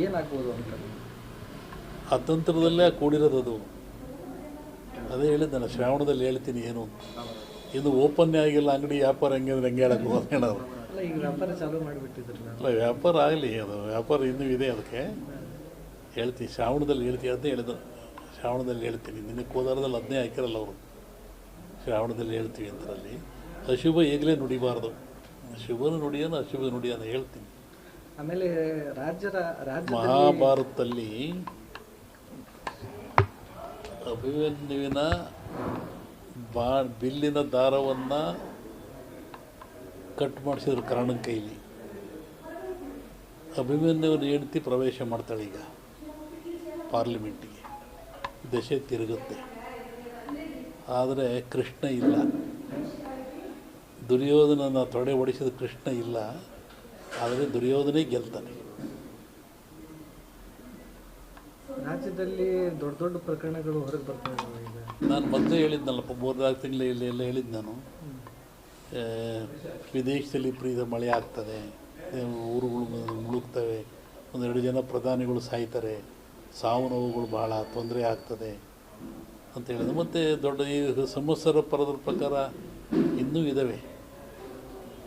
ಏನಾಗ್ಬೋದು ಅಂತ. ಅತಂತ್ರದಲ್ಲೇ ಕೂಡಿರೋದು ಅದು. ಅದೇ ಹೇಳಿದ್ದೆ ನಾನು ಶ್ರಾವಣದಲ್ಲಿ ಹೇಳ್ತೀನಿ ಏನು ಇದು ಇನ್ನು ಓಪನ್ನೇ ಆಗಿಲ್ಲ ಅಂಗಡಿ ವ್ಯಾಪಾರ ಹೆಂಗೆ ಅಂದ್ರೆ ಹೆಂಗೆ ಹೇಳಕ್ಕೆ ಹೋಗೋದು ಹೇಳೋದು. ಅಲ್ಲ ವ್ಯಾಪಾರ ಆಗಲಿ ಅದು ವ್ಯಾಪಾರ ಇನ್ನೂ ಇದೆ ಅದಕ್ಕೆ. ಹೇಳ್ತೀನಿ ಶ್ರಾವಣದಲ್ಲಿ ಹೇಳ್ತೀನಿ ಅದನ್ನೇ ಹೇಳಿದ್ರು. ಶ್ರಾವಣದಲ್ಲಿ ಹೇಳ್ತೀನಿ ನಿನ್ನೆ ಕೋದಾರದಲ್ಲಿ ಅದನ್ನೇ ಹಾಕಿರಲ್ಲ ಅವರು. ಶ್ರಾವಣದಲ್ಲಿ ಹೇಳ್ತೀವಿ ಅಂತರಲ್ಲಿ ಅಶುಭ ಈಗಲೇ ನುಡಿಬಾರ್ದು. ಶುಭನ ನುಡಿಯೋನು ಅಶುಭ ನುಡಿಯೋನು ಹೇಳ್ತೀನಿ. ಆಮೇಲೆ ರಾಜ್ಯದ ರಾಜ್ಯ ಮಹಾಭಾರತದಲ್ಲಿ ಅಭಿಮನ್ಯುವಿನ ಬಾ ಬಿಲ್ಲಿನ ದಾರವನ್ನು ಕಟ್ ಮಾಡಿಸಿದ್ರು ಕರ್ಣನ ಕೈಲಿ. ಅಭಿಮನ್ಯುವನ ಹೆಂಡತಿ ಪ್ರವೇಶ ಮಾಡ್ತಾಳೆ ಈಗ ಪಾರ್ಲಿಮೆಂಟಿಗೆ. ದಶೆ ತಿರುಗುತ್ತೆ. ಆದರೆ ಕೃಷ್ಣ ಇಲ್ಲ. ದುರ್ಯೋಧನನ ತೊಡೆ ಒಡಿಸಿದ ಕೃಷ್ಣ ಇಲ್ಲ. ಆದರೆ ದುರ್ಯೋಧನೇ ಗೆಲ್ತಾನೆ. ರಾಜ್ಯದಲ್ಲಿ ದೊಡ್ಡ ದೊಡ್ಡ ಪ್ರಕರಣಗಳು ಹೊರಗೆ ಬರ್ತಾ ನಾನು ಮೊದಲೇ ಹೇಳಿದ್ನಲ್ಲಪ್ಪ ಮೂರ್ನಾಲ್ಕು ತಿಂಗಳ ಇಲ್ಲಿ ಎಲ್ಲ ಹೇಳಿದ್ದು ನಾನು. ವಿದೇಶದಲ್ಲಿ ಪ್ರೀತ ಮಳೆ ಆಗ್ತದೆ ಊರುಗಳು ಮುಳುಗ್ತವೆ ಒಂದೆರಡು ಜನ ಪ್ರಧಾನಿಗಳು ಸಾಯ್ತಾರೆ ಸಾವು ನೋವುಗಳು ಭಾಳ ತೊಂದರೆ ಆಗ್ತದೆ ಅಂತ ಹೇಳಿದ್ರು. ಮತ್ತು ದೊಡ್ಡ ಈ ಸಂವತ್ಸರ ಪರದ ಪ್ರಕಾರ ಇನ್ನೂ ಇದ್ದಾವೆ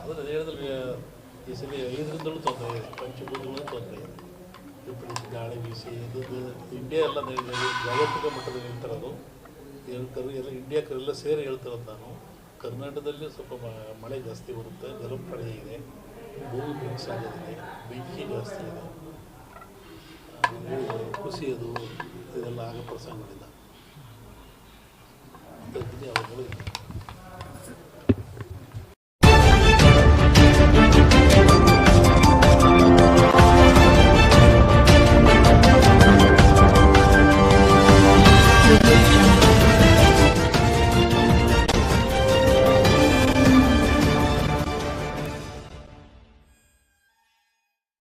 ಆದರೆ ಹೇಳಿದ್ರೆ ಈ ಸಲ ಐದರಿಂದಲೂ ತೊಂದರೆ ಇದೆ. ಪಂಚಭೂತಗಳು ತೊಂದರೆ ಇದೆ. ವಿಪರೀತ ಗಾಳಿ ಬೀಸಿ, ಇದು ಇಂಡಿಯಾ ಎಲ್ಲ ಜಾಗತಿಕ ಮಟ್ಟದಲ್ಲಿ ನಿಂತಿರೋದು ಹೇಳ್ತಾರೆ ಎಲ್ಲ ಇಂಡಿಯಾಕರೆಲ್ಲ ಸೇರಿ ಹೇಳ್ತಿರೋದು ನಾನು. ಕರ್ನಾಟಕದಲ್ಲಿ ಸ್ವಲ್ಪ ಮಳೆ ಜಾಸ್ತಿ ಬರುತ್ತೆ ಜಲಪ್ರಳಯ ಇದೆ. ಭೂಮಿ ಮಿಕ್ಸ್ ಆಗೋದಿದೆ, ಬೆಂಕಿ ಜಾಸ್ತಿ ಇದೆ. ಕುಸಿಯೋದು ಇದೆಲ್ಲ ಆಗೋ ಪ್ರಸಂಗಗಳಿಂದ ಅವುಗಳು